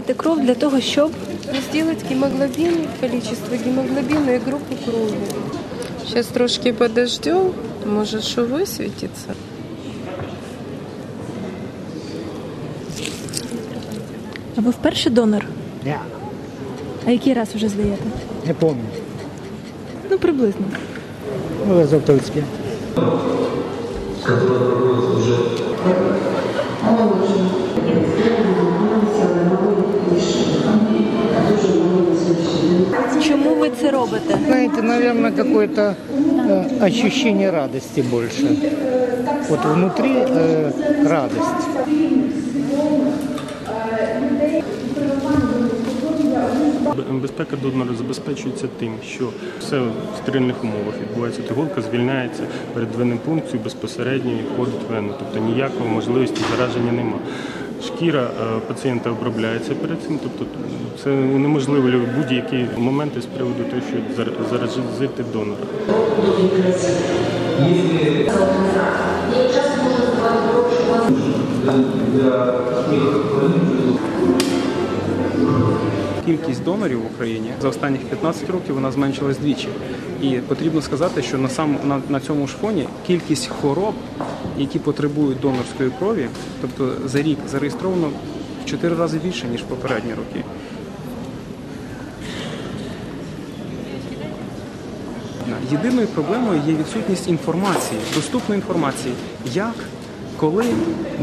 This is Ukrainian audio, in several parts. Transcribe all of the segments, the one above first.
збираєте кров для того, щоб Сделать гемоглобин, количество гемоглобина и группу крови. Сейчас трошки подождем, может, что высветится. а ви вперше донор? Я А який раз вже здаєте? не помню. Ну приблизно. Ну, Азовтовське. Чому ви це робите? Знаете, наверное, какое-то э, ощущение радости больше. Вот внутри э, радость. Безпека донора забезпечується тим, що все в стерильних умовах відбувається. Іголка звільняється перед венним пункцією безпосередньо і входить в вену. Тобто ніякої можливості зараження нема. Шкіра е, пацієнта обробляється перед цим, тобто це унеможливлює будь-які моменти з приводу того, що зар- заразити донора. Кількість донорів в Україні за останніх 15 років вона зменшилась двічі. І потрібно сказати, що на сам на, на цьому ж фоні кількість хвороб, які потребують донорської крові, тобто за рік зареєстровано в 4 рази більше ніж попередні роки. Єдиною проблемою є відсутність інформації, доступної інформації, як, коли,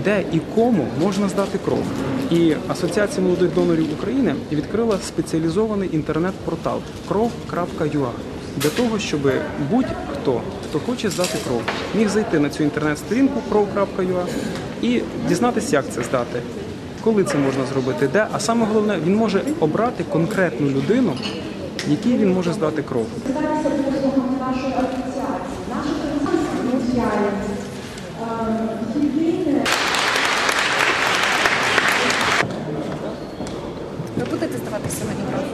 де і кому можна здати кров. І Асоціація молодих донорів України відкрила спеціалізований інтернет-портал кров.ua для того, щоб будь-хто, хто хоче здати кров, міг зайти на цю інтернет-сторінку кров.ua і дізнатися, як це здати, коли це можна зробити, де. А саме головне, він може обрати конкретну людину, якій він може здати кров. нашої асоціації. Наша комісія визначає єдине 様に